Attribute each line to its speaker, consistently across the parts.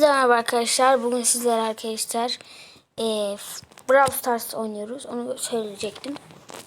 Speaker 1: Merhaba arkadaşlar. Bugün sizler arkadaşlar e, Brawl Stars oynuyoruz. Onu söyleyecektim.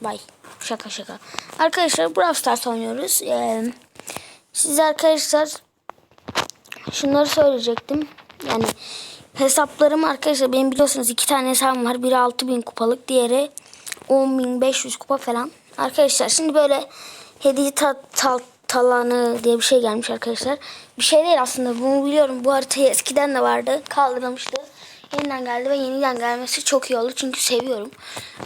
Speaker 1: Bay. Şaka şaka. Arkadaşlar Brawl Stars oynuyoruz. E, siz arkadaşlar şunları söyleyecektim. Yani hesaplarım arkadaşlar benim biliyorsunuz iki tane hesabım var. Biri 6000 kupalık. Diğeri 10.500 kupa falan. Arkadaşlar şimdi böyle hediye ta, ta- talanı diye bir şey gelmiş arkadaşlar. Bir şey değil aslında bunu biliyorum. Bu haritayı eskiden de vardı. Kaldırılmıştı. Yeniden geldi ve yeniden gelmesi çok iyi oldu. Çünkü seviyorum.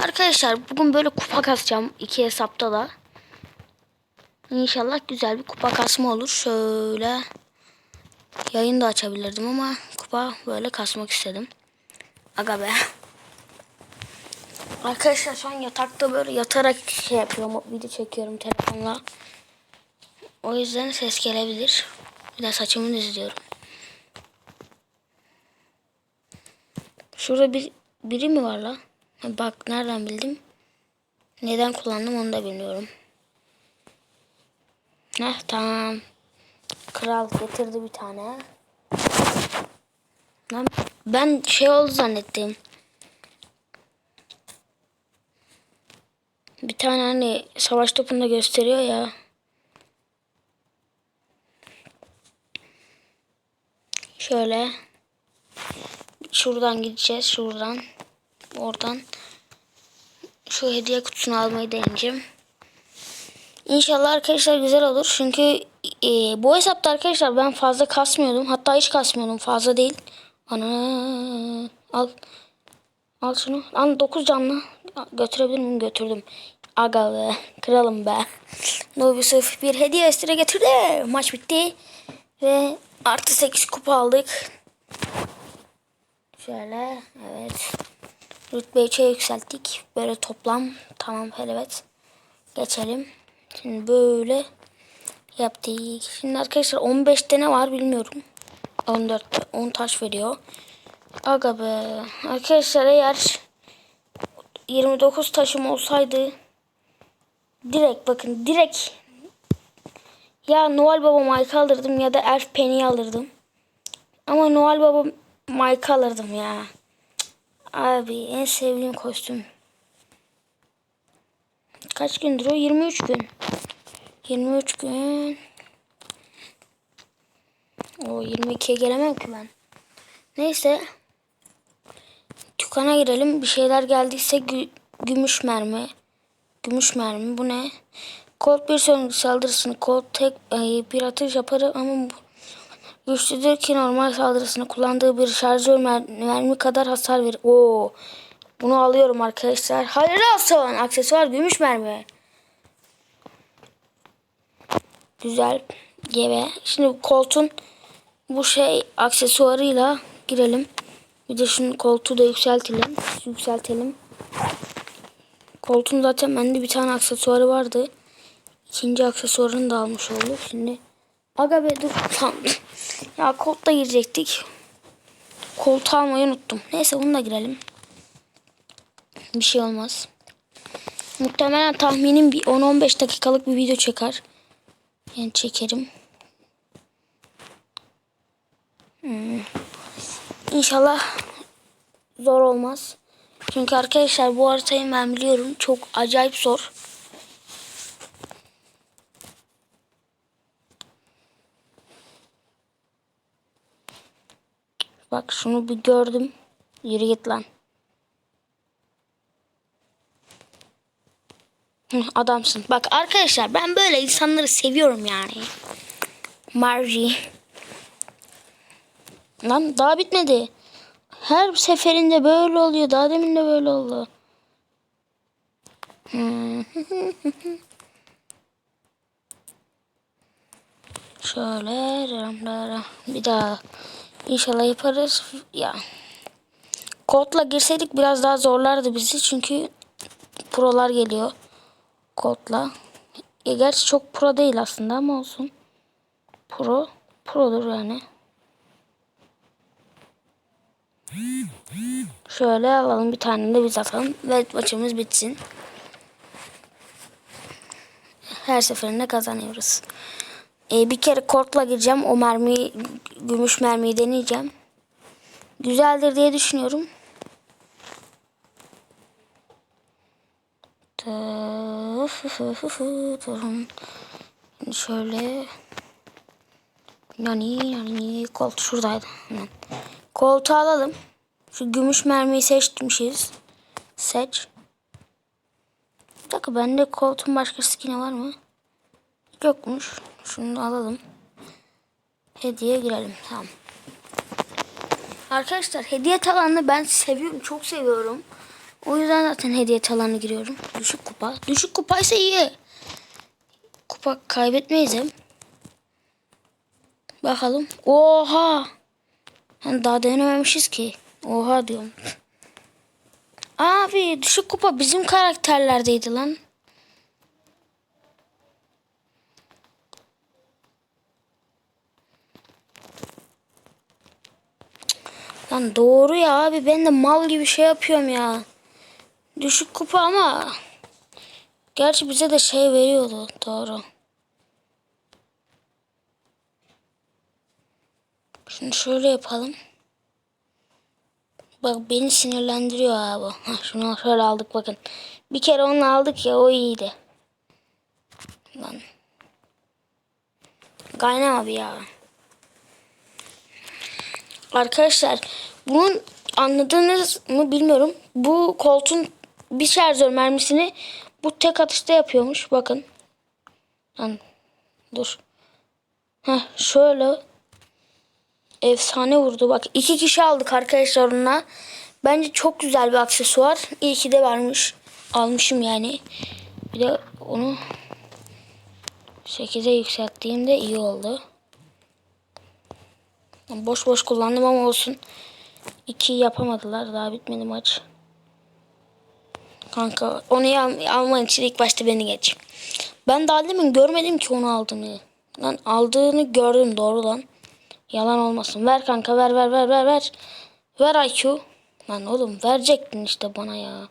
Speaker 1: Arkadaşlar bugün böyle kupa kasacağım. iki hesapta da. İnşallah güzel bir kupa kasma olur. Şöyle yayın da açabilirdim ama kupa böyle kasmak istedim. Aga be. Arkadaşlar şu an yatakta böyle yatarak şey yapıyorum. Video çekiyorum telefonla. O yüzden ses gelebilir. Bir de saçımı düzlüyorum. Şurada bir biri mi var la? Bak nereden bildim? Neden kullandım onu da bilmiyorum. Heh tamam. Kral getirdi bir tane. Lan Ben şey oldu zannettim. Bir tane hani savaş topunda gösteriyor ya. Şöyle. Şuradan gideceğiz. Şuradan. Oradan. Şu hediye kutusunu almayı deneyeceğim. İnşallah arkadaşlar güzel olur. Çünkü e, bu hesapta arkadaşlar ben fazla kasmıyordum. Hatta hiç kasmıyordum. Fazla değil. Ana. Al. Al şunu. Lan 9 canlı. Götürebilir miyim? Götürdüm. Aga be. Kralım be. Nobi sırf bir hediye üstüne getirdi. Maç bitti. Ve artı 8 kupa aldık. Şöyle. Evet. Rütbeyi 3'e yükselttik. Böyle toplam. Tamam evet. Geçelim. Şimdi böyle yaptık. Şimdi arkadaşlar 15'te ne var bilmiyorum. 14'te 10 taş veriyor. Aga be. Arkadaşlar eğer 29 taşım olsaydı direkt bakın direkt ya Noel Baba Mike alırdım ya da Elf Penny alırdım. Ama Noel Baba Mike alırdım ya. Abi en sevdiğim kostüm. Kaç gündür o? 23 gün. 23 gün. O 22'ye gelemem ki ben. Neyse. Dükkana girelim. Bir şeyler geldiyse gü- gümüş mermi. Gümüş mermi. Bu ne? Colt bir sonraki saldırısını Colt tek e, bir atış yapar ama güçlüdür ki normal saldırısını kullandığı bir şarjör mer- mermi kadar hasar verir. Oo. Bunu alıyorum arkadaşlar. Hayırlı olsun. Aksesuar gümüş mermi. Güzel. Geve. Şimdi koltuğun bu şey aksesuarıyla girelim. Bir de şunun koltuğu da yükseltelim. Yükseltelim. Koltuğun zaten bende bir tane aksesuarı vardı. İkinci aksesuarını da almış olduk. Şimdi aga be dur. Tamam. ya koltuğa girecektik. Koltuğu almayı unuttum. Neyse bunu da girelim. Bir şey olmaz. Muhtemelen tahminim bir 10-15 dakikalık bir video çeker. Yani çekerim. Hmm. İnşallah zor olmaz. Çünkü arkadaşlar bu haritayı ben biliyorum. Çok acayip zor. Bak şunu bir gördüm. Yürü git lan. Adamsın. Bak arkadaşlar ben böyle insanları seviyorum yani. Margie. Lan daha bitmedi. Her seferinde böyle oluyor. Daha demin de böyle oldu. Şöyle bir daha inşallah yaparız. Ya. Kodla girseydik biraz daha zorlardı bizi çünkü prolar geliyor kodla. E, gerçi çok pro değil aslında ama olsun. Pro. Produr yani. Şöyle alalım bir tane de biz atalım ve maçımız bitsin. Her seferinde kazanıyoruz. E, bir kere kortla gireceğim. O mermiyi, gümüş mermiyi deneyeceğim. güzeldir diye düşünüyorum. Şöyle yani yani kolt şuradaydı. Hemen. Koltuğu alalım. Şu gümüş mermiyi seçmişiz. Seç. Bir dakika bende koltuğun başka skin'i var mı? Yokmuş. Şunu alalım. Hediye girelim. Tamam. Arkadaşlar hediye talanını ben seviyorum. Çok seviyorum. O yüzden zaten hediye talanına giriyorum. Düşük kupa. Düşük kupaysa iyi. Kupa kaybetmeyiz hem. Bakalım. Oha. Yani daha denememişiz ki. Oha diyorum. Abi düşük kupa bizim karakterlerdeydi lan. Lan doğru ya abi ben de mal gibi şey yapıyorum ya. Düşük kupa ama gerçi bize de şey veriyordu doğru. Şimdi şöyle yapalım. Bak beni sinirlendiriyor abi. Hah, şunu şöyle aldık bakın. Bir kere onu aldık ya o iyiydi. Lan. Kaynama bir ya. Arkadaşlar bunun anladığınız mı bilmiyorum. Bu koltuğun bir şarjör mermisini bu tek atışta yapıyormuş. Bakın. Lan dur. Heh, şöyle efsane vurdu. Bak iki kişi aldık arkadaşlar onunla. Bence çok güzel bir aksesuar. İyi ki de varmış. Almışım yani. Bir de onu 8'e yükselttiğimde iyi oldu. Boş boş kullandım ama olsun. 2 yapamadılar. Daha bitmedi maç. Kanka onu al alman için ilk başta beni geç. Ben daha demin görmedim ki onu aldığını. Lan aldığını gördüm doğru lan. Yalan olmasın. Ver kanka ver ver ver ver ver. Ver IQ. Lan oğlum verecektin işte bana ya.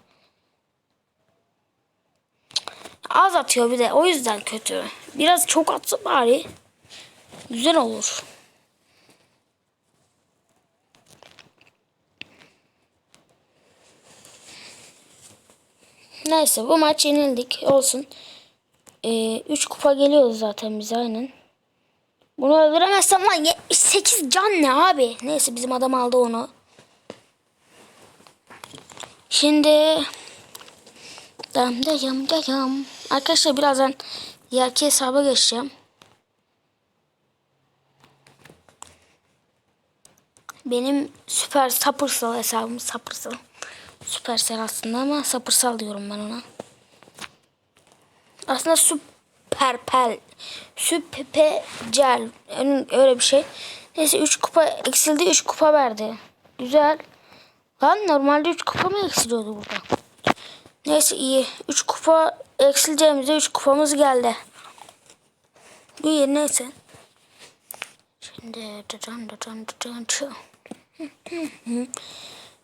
Speaker 1: Az atıyor bir de o yüzden kötü. Biraz çok atsa bari. Güzel olur. Neyse bu maç yenildik. Olsun. 3 ee, kupa geliyor zaten bize aynen. Bunu öldüremezsem lan 78 can ne abi. Neyse bizim adam aldı onu. Şimdi dam dayam dayam. Arkadaşlar birazdan diğerki hesaba geçeceğim. Benim süper sapırsal hesabım sapırsal. Süpersel aslında ama sapırsal diyorum ben ona. Aslında süperpel. Süpecel. Öyle bir şey. Neyse 3 kupa eksildi 3 kupa verdi. Güzel. Lan normalde 3 kupa mı eksiliyordu burada? Neyse iyi. 3 kupa eksileceğimizde 3 kupamız geldi. İyi neyse. Şimdi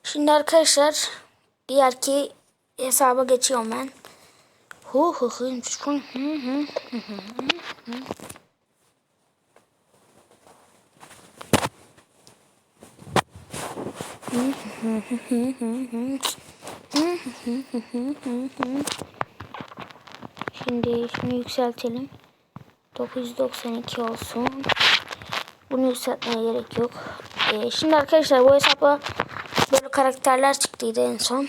Speaker 1: Şimdi arkadaşlar Diğer ki hesaba geçiyorum ben. Hu hu hu. Şimdi şunu yükseltelim. 992 olsun. Bunu yükseltmeye gerek yok. Ee, şimdi arkadaşlar bu hesaba böyle karakterler çıktıydı en son.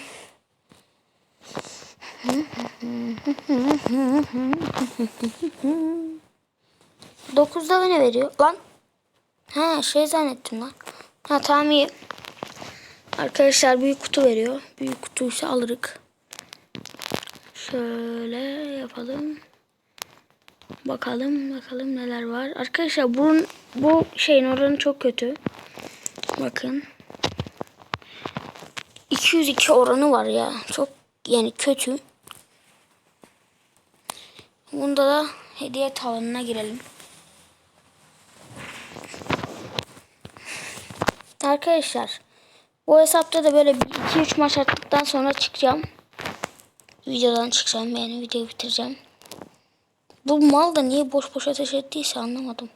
Speaker 1: Dokuzda ne veriyor? Lan. Ha şey zannettim lan. Ha tamam iyi. Arkadaşlar büyük kutu veriyor. Büyük kutuysa alırık. Şöyle yapalım. Bakalım bakalım neler var. Arkadaşlar bunun bu şeyin oranı çok kötü. Bakın. 202 oranı var ya. Çok yani kötü. Bunda da hediye tavanına girelim. Arkadaşlar bu hesapta da böyle 2-3 maç attıktan sonra çıkacağım. Videodan çıkacağım yani videoyu bitireceğim. Bu mal da niye boş boş ateş ettiyse anlamadım.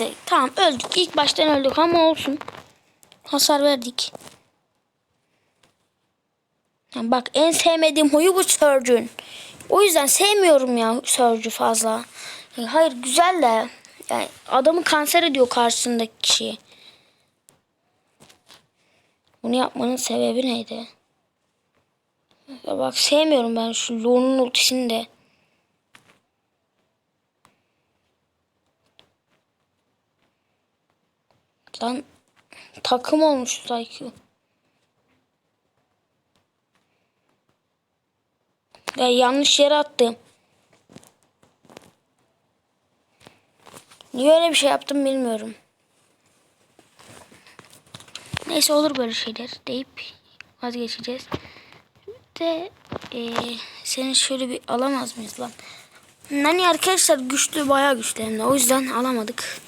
Speaker 1: Neyse tamam öldük. İlk baştan öldük ama olsun. Hasar verdik. Ya bak en sevmediğim huyu bu Surge'ün. O yüzden sevmiyorum ya Surge'ü fazla. Ya hayır güzel de yani adamı kanser ediyor karşısındaki kişiyi. Bunu yapmanın sebebi neydi? Ya bak sevmiyorum ben şu Lo'nun ultisini de. Lan takım olmuş IQ. Ya yanlış yere attım. Niye öyle bir şey yaptım bilmiyorum. Neyse olur böyle şeyler deyip vazgeçeceğiz. De eee seni şöyle bir alamaz mıyız lan? Nani arkadaşlar güçlü bayağı güçlü o yüzden alamadık.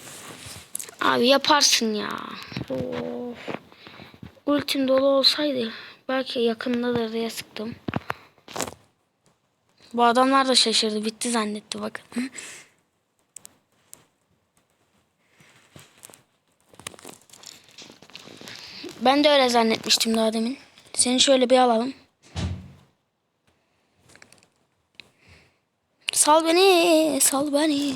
Speaker 1: Abi yaparsın ya. Of. Ultim dolu olsaydı belki yakındadır diye sıktım. Bu adamlar da şaşırdı. Bitti zannetti bakın. Ben de öyle zannetmiştim daha demin. Seni şöyle bir alalım. Sal beni, sal beni.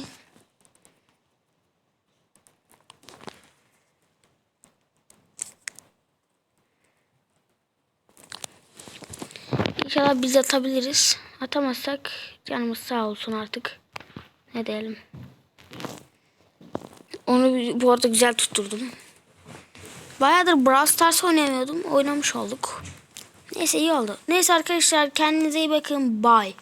Speaker 1: İnşallah biz atabiliriz. Atamazsak canımız sağ olsun artık. Ne diyelim. Onu bu arada güzel tutturdum. Bayağıdır Brawl Stars oynamıyordum. Oynamış olduk. Neyse iyi oldu. Neyse arkadaşlar kendinize iyi bakın. Bye.